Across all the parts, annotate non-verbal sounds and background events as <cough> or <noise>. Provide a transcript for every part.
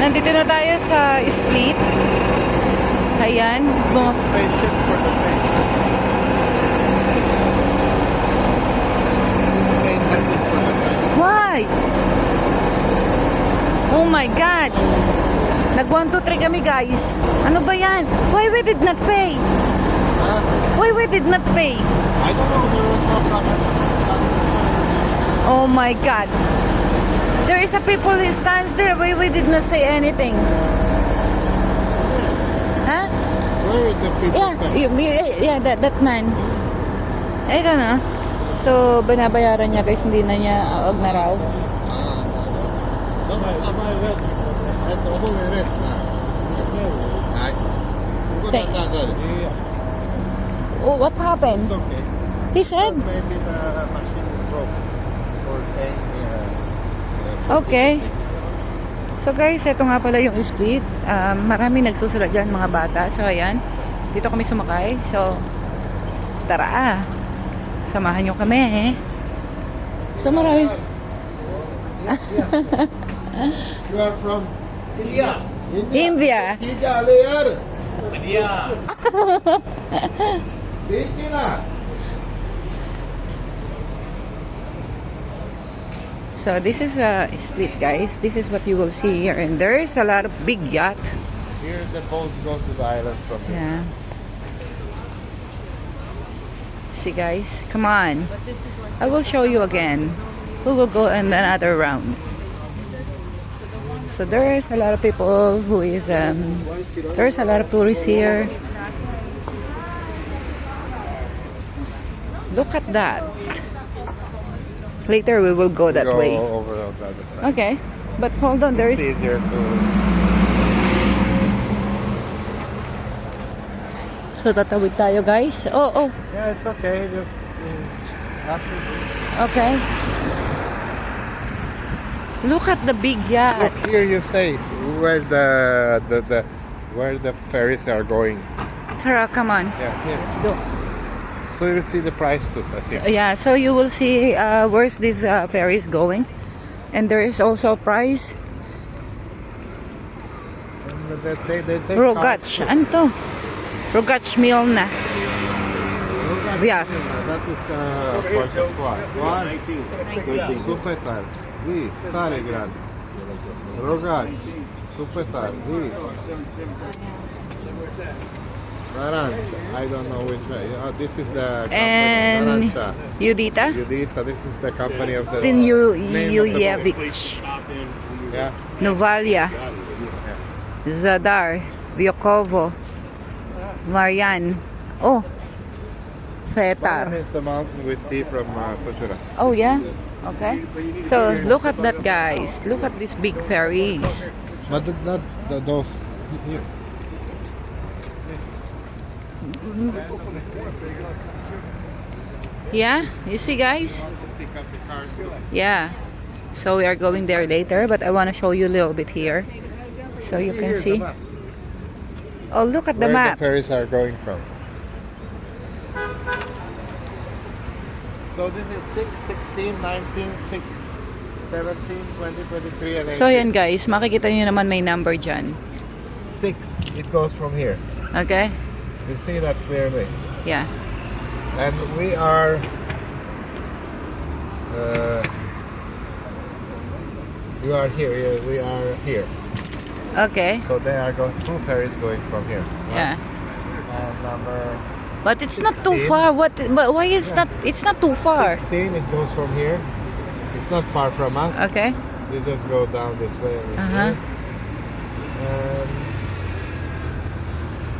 Nandito na tayo sa Split. Ayan. Bum- Patient for the pain. 800 for the pain. Why? Oh my God. Nag 1, 2, 3 kami guys. Ano ba yan? Why we did not pay? Huh? Why we did not pay? I don't know, there was no problem. Oh my God. There is a people who stands there. Why we did not say anything? Huh? Where is the people Yeah, you- yeah, that, that man. I don't know. So, binabayaran niya guys, hindi na niya, uh, wag na raw. Ah. Oh, what happened? It's okay. He said, Maybe the machine is broken. Or paying uh, uh, Okay. So guys, ito nga pala yung split. Um, marami nagsusulat dyan mga bata. So ayan, dito kami sumakay. So, tara. Samahan nyo kami eh. So marami. You are from India. India. India, Lear. India. Sige So this is a split guys. This is what you will see here. And there is a lot of big yacht. Here the boats go to the islands from here. Yeah. See guys, come on. I will show you again. We will go in another round. So there is a lot of people who is um there is a lot of tourists here. Look at that. Later we will go that go way. over on the other side. Okay. But hold on, there It's is easier to. So tatawid tayo guys. Oh, oh. Yeah, it's okay. Just uh. Okay. Look at the big yacht. Look here. You say where the the, the where the ferries are going. Tara, come on. Yeah, here. Let's go. So you see the price too. I think. Yeah, so you will see uh, where's this uh, ferry is going. And there is also a price. They, they, they take Rogach. Ano to? Rogach Milna. Rogach, Yeah. That is uh, portion one. One. Supetar. This. Stary Grad. Rogach. Supetar. This. Narancha. I don't know which way. Uh, this is the company. And Narancha. Judita? Judita. This is the company of the. Then you the Yeah. Novalia. Zadar. Vyakovo. Marian. Oh. Fetar. is the mountain we see from uh, Sochuras. Oh yeah? Okay. So look at that guys. Look at these big ferries. But not the, those. Here. Yeah? You see guys? Yeah. So we are going there later, but I want to show you a little bit here. So you can see. Oh, look at the Where map. the ferries are going from. So this is 6, 16, 19, 6, 17, 20, 23, and 18. So yan guys, makikita nyo naman may number dyan. 6, it goes from here. Okay? You see that clearly. Yeah. And we are... Uh, you are here, yeah, we are here. Okay. So they are going, two ferries going from here. right? Yeah. And number But it's not too far. What but why it's not it's not too far. 16, it goes from here. It's not far from us. Okay? You just go down this way Uh-huh. here.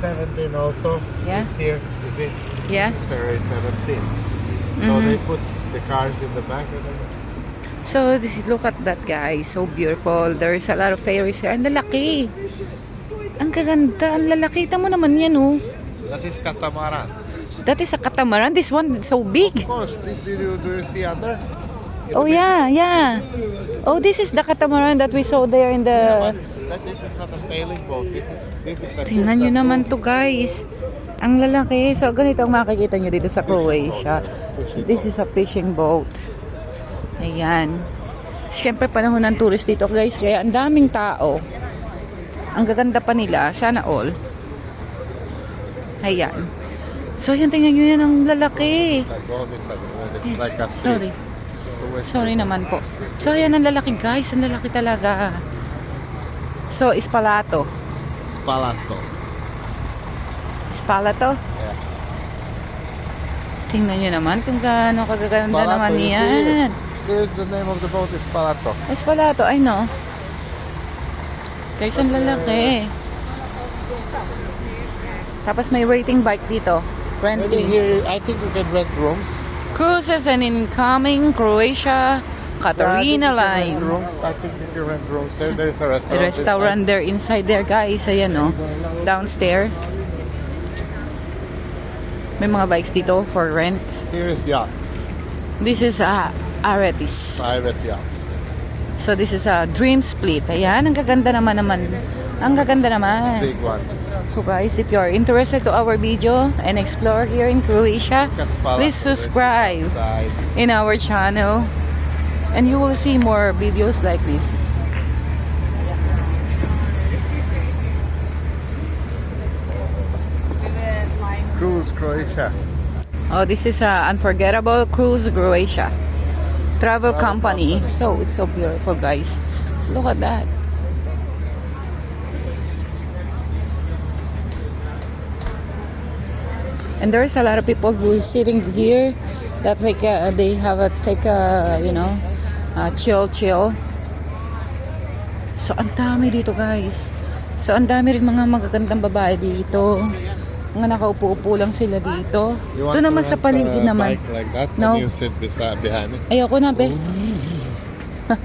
17 also Yeah. is here. You see? Yeah. It's ferry 17. So Mhm. they put the cars in the back and then So this, look at that guys. So beautiful. There is a lot of ferries here. Ang lalaki. Ang kaganda. Ang lalaki. Tamo naman yan oh. that is catamaran. That is a catamaran. This one is so big. Of course, did, did you, do you see under? Oh yeah, yeah. Oh, this is the catamaran that we saw there in the. That this is not a sailing boat. This is this is a Tingnan nyo naman to guys. Ang lalaki. So ganito ang makikita nyo dito sa Croatia. This is a fishing boat. Ayan. Siyempre panahon ng tourist dito guys. Kaya ang daming tao. Ang gaganda pa nila. Sana all. Ayan. So, yan, tingnan nyo yan ang lalaki. It's like this, like, it's like Sorry. Sorry naman po. So, ayan ang lalaki guys. Ang lalaki talaga. So, ispalato. Spalato. Ispalato. Yeah. Tingnan nyo naman kung gaano kagaganda Spalato, naman yan. There's the name of the boat is Spalato. Ispalato, I know. Guys, ang lalaki. Tapos may rating bike dito. Maybe Renting. here, I think you can rent rooms. Cruises and incoming Croatia, Katarina Yeah, you Line. Rooms. I think you can rent rooms. There, there's a The restaurant. restaurant there inside there guys. Ayan no. Downstairs. May mga bikes dito for rent. inside. Here is yachts. This is a Aretis. Private yachts. So this is a Dream Split. Ayan, ang gaganda naman naman. Ang gaganda naman. Big one. So guys, if you're interested to our video and explore here in Croatia, please subscribe in our channel and you will see more videos like this. Cruise Croatia. Oh, this is a unforgettable cruise Croatia travel company. So it's so beautiful, guys. Look at that. And there's a lot of people who is sitting here that like uh, they have a take a you know uh, chill chill. So ang dami dito guys. So ang dami rin mga magagandang babae dito. Mga nakaupo-upo lang sila dito. Ito naman sa paligid naman. Like that No. you sit beside behind it. Ayoko na, be. Huh?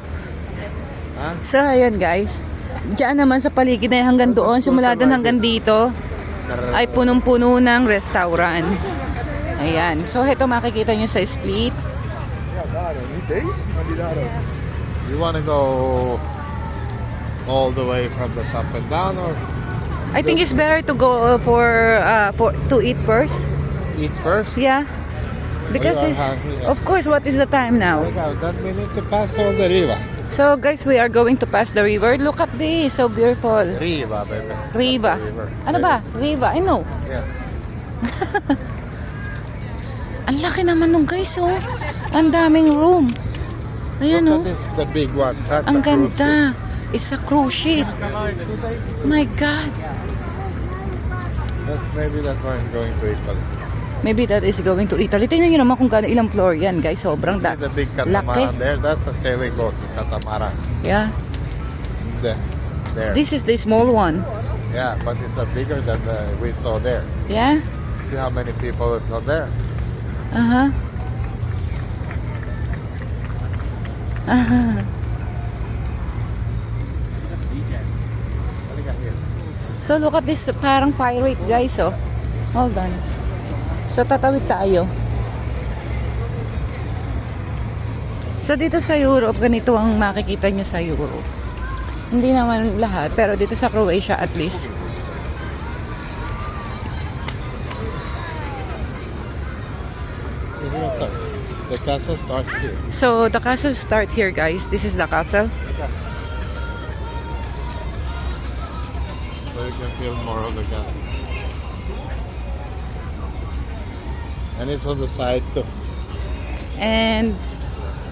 <laughs> So, ayan guys. Diyan naman sa paligid na hanggang doon, simula doon hanggang dito, ay punong-puno ng restaurant. Ayan. So, ito makikita nyo sa split. You want to go all the way from the top and down or I think it's better to go for, uh, for to eat first. eat first? Yeah. Because it's, hungry, yeah. of course, what is the time now? Okay, then we need to pass all the river. So, guys, we are going to pass the river. Look at this. So beautiful. Riva, baby. Riva. Ano ba? Riva. I know. Yeah. <laughs> Ang laki naman nung guys, oh. Ang daming room. Ayan, oh. Look at this, the big one. That's Ang a cruise ship. ganda. It's a cruise ship. My God. That's, maybe that one is going to Italy. Maybe that is going to Italy. Tingnan nyo naman kung gaano ilang floor yan, guys. Sobrang da. See the big Laki. catamaran there? That's a sailing boat, catamaran. Yeah. The, there. This is the small one. Yeah, but it's a bigger than the we saw there. Yeah. See how many people is on there? Uh-huh. Uh-huh. So look at this, parang pirate guys, oh. Hold on. So tatawid tayo. So dito sa Europe, ganito ang makikita nyo sa Europe. Hindi naman lahat, pero dito sa Croatia at least. The castle starts here. So the castle start here guys. This is the castle. So you can feel more of the castle. And it's on the side too. And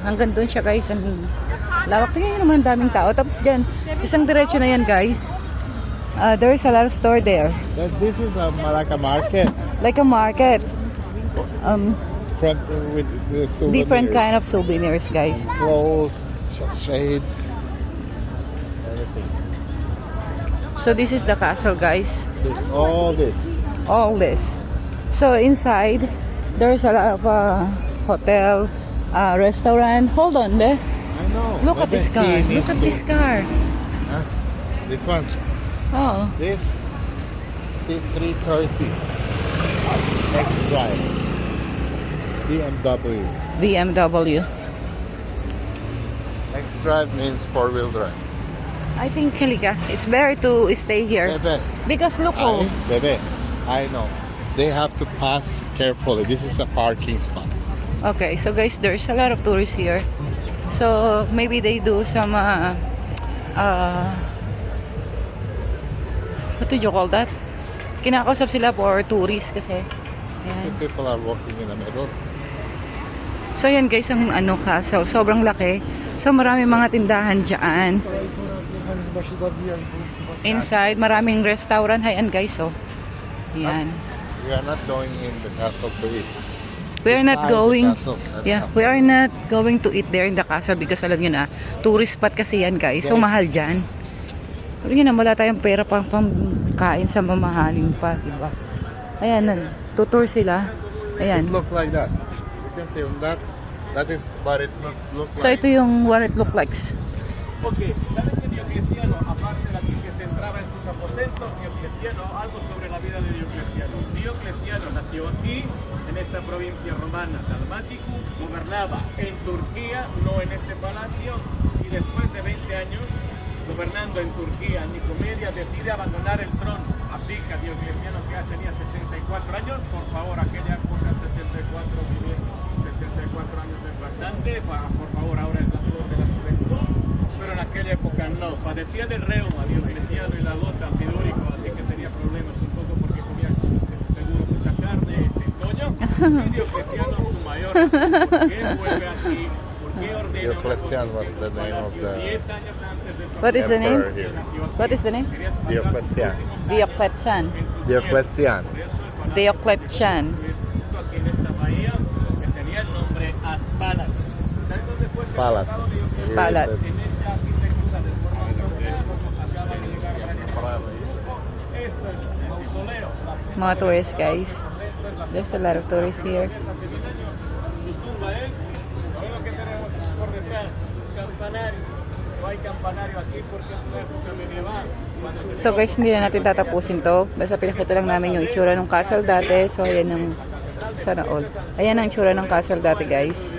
hanggang doon siya guys. Ang lawak. Tingnan nyo naman daming tao. Tapos dyan, isang diretso na yan guys. Uh, there is a lot of store there. That this is a Malacca market. Like a market. Um, Front with the souvenirs. different kind of souvenirs guys. clothes, sh- shades, everything. So this is the castle guys. This, all this. All this. So inside, there's a lot of uh, hotel, uh, restaurant. Hold on there. I know. Look at this car. Look at this car. Huh? This one. Oh. This. T- 330. X drive. BMW. BMW. X drive means four wheel drive. I think Halika, it's better to stay here. Bebe. Because look oh. Bebe. I know. They have to pass carefully. This is a parking spot. Okay, so guys, there's a lot of tourists here. So maybe they do some uh, uh, what did you call that? Kinakausap sila for tourists kasi. Ayan. people are walking in the middle. So yan guys, ang ano castle, sobrang laki. So marami mga tindahan dyan. Inside, maraming restaurant. Ayan guys, oh. Ayan. We are not going in the castle to eat. We are not going, castle. That's yeah, we are not going to eat there in the castle because alam nyo na, tourist spot kasi yan guys. So mahal dyan. Sabi nyo na, wala tayong pera pang pangkain sa mamahaling pa, diba? Ayan, nan, tutur sila. Ayan. It look like that. You can see that. That is what it look, look So like. ito yung what it look like. Porque, ¿saben que Diocleciano, aparte de la que se entraba en sus aposentos, Diocleciano, algo sobre la vida de Diocleciano? Diocleciano nació aquí, en esta provincia romana, Dalmático, gobernaba en Turquía, no en este palacio, y después de 20 años, gobernando en Turquía, Nicomedia, decide abandonar el trono. Abdica Diocleciano, que ya tenía 64 años, por favor, aquella época, 64, vivir 64 años es bastante, por favor, ahora es la no, padecía del reuma, Diocleciano y la gota, ansidúrico, así que tenía problemas un poco porque comía seguro mucha carne en otoño, y <laughs> Diocleciano su mayor, ¿por qué vuelve aquí? ¿Por qué ordena una Dioclecian was the name of the 10 años antes de su What is the name? here. What is the name? Diocletian. Diocletian. Diocletian. Diocletian. justo aquí Mga tourists guys. There's a lot of tourists here. So guys, hindi na natin tatapusin to. Basta pinakita lang namin yung itsura ng castle dati. So ayan yung sana all. Ayan ang itsura ng castle dati guys.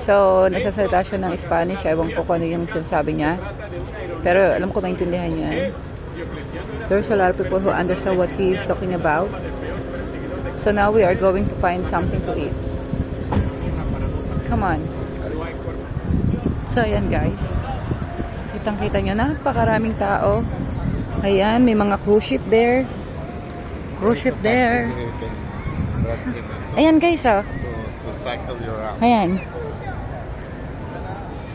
So nasasalita siya ng Spanish. Ewan ko kung ano yung sinasabi niya. Pero alam ko maintindihan niya. There's a lot of people who understand what he is talking about. So now we are going to find something to eat. Come on. So ayan guys. Kitang kita nyo, napakaraming tao. Ayan, may mga cruise ship there. Cruise ship there. Ayan guys, oh. you around. Ayan.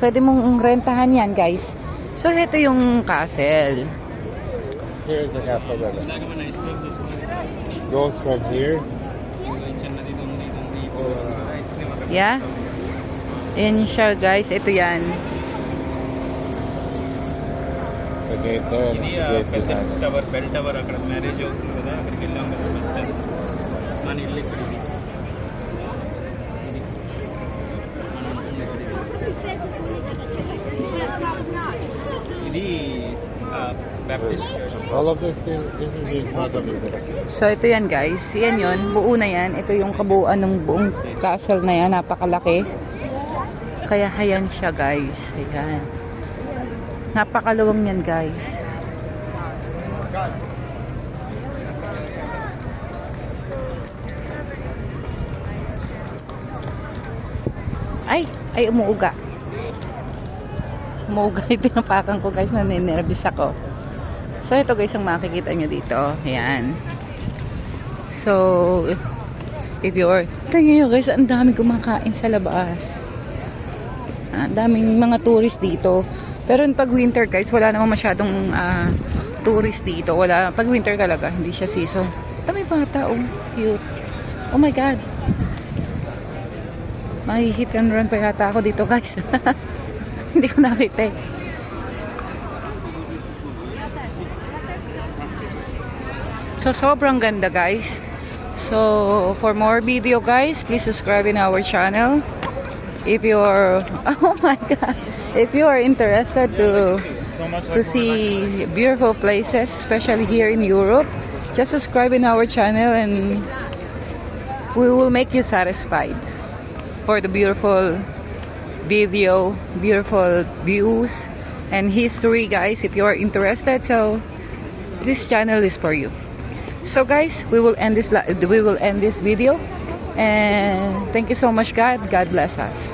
Pwede mong rentahan yan, guys. So, ito yung castle. Here is the castle that goes from here. Yeah? Ayan siya, guys. Ito yan. The gate there and ఇది the ఆ gate పెద్ద behind it. Tower bell tower అక్కడ మ్యారేజ్ అవుతుంది కదా అక్కడికి వెళ్ళాం కదా first time మన ఇల్లు ఇక్కడ ఇది. ఇది. మన ఉంటుంది ఇక్కడ ఇది. All of this is, this of you. So ito yan guys, yan yon, buo na yan. Ito yung kabuuan ng buong castle na yan, napakalaki. Kaya hayan siya guys, ayan. Napakaluwang yan guys. Ay, ay umuuga. Umuuga <laughs> yung pinapakan ko guys, naninervis ako. So, ito guys ang makikita nyo dito. Ayan. So, if you're... Tingnan nyo guys, ang daming kumakain sa labas. Ah, Ang daming mga tourist dito. Pero pag winter guys, wala namang masyadong ah, tourist dito. Wala, pag winter talaga, hindi siya season. May bata, oh. Cute. Oh my God. Mahihit and run pa yata ako dito guys. <laughs> hindi ko nakita eh. So, sobrang ganda, guys. So, for more video, guys, please subscribe in our channel. If you're, <laughs> oh my God, if you are interested to to see beautiful places, especially here in Europe, just subscribe in our channel and we will make you satisfied for the beautiful video, beautiful views, and history, guys. If you are interested, so this channel is for you. So guys, we will end this we will end this video and thank you so much God. God bless us.